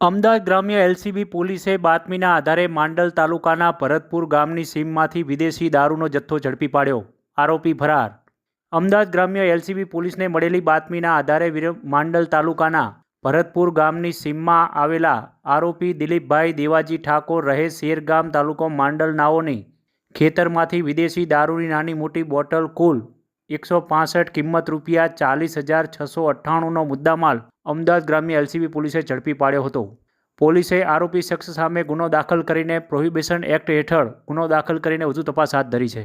અમદાવાદ ગ્રામ્ય એલસીબી પોલીસે બાતમીના આધારે માંડલ તાલુકાના ભરતપુર ગામની સીમમાંથી વિદેશી દારૂનો જથ્થો ઝડપી પાડ્યો. આરોપી ફરાર. અમદાવાદ ગ્રામ્ય એલસીબી પોલીસને મળેલી બાતમીના આધારે માંડલ તાલુકાના ભરતપુર ગામની સીમમાં આવેલા આરોપી દિલીપભાઈ દેવાજી ઠાકોર રહે શેરગામ તાલુકો માંડલ નાઓની ખેતરમાંથી વિદેશી દારૂની નાની મોટી બોટલ કુલ એકસો પાસઠ કિંમત રૂપિયા ચાલીસ હજાર છસો અઠ્ઠાણુંનો મુદ્દામાલ અમદાવાદ ગ્રામ્ય એલસીબી પોલીસે ઝડપી પાડ્યો હતો. પોલીસે આરોપી શખ્સ સામે ગુનો દાખલ કરીને પ્રોહિબિશન એક્ટ હેઠળ ગુનો દાખલ કરીને વધુ તપાસ હાથ ધરી છે.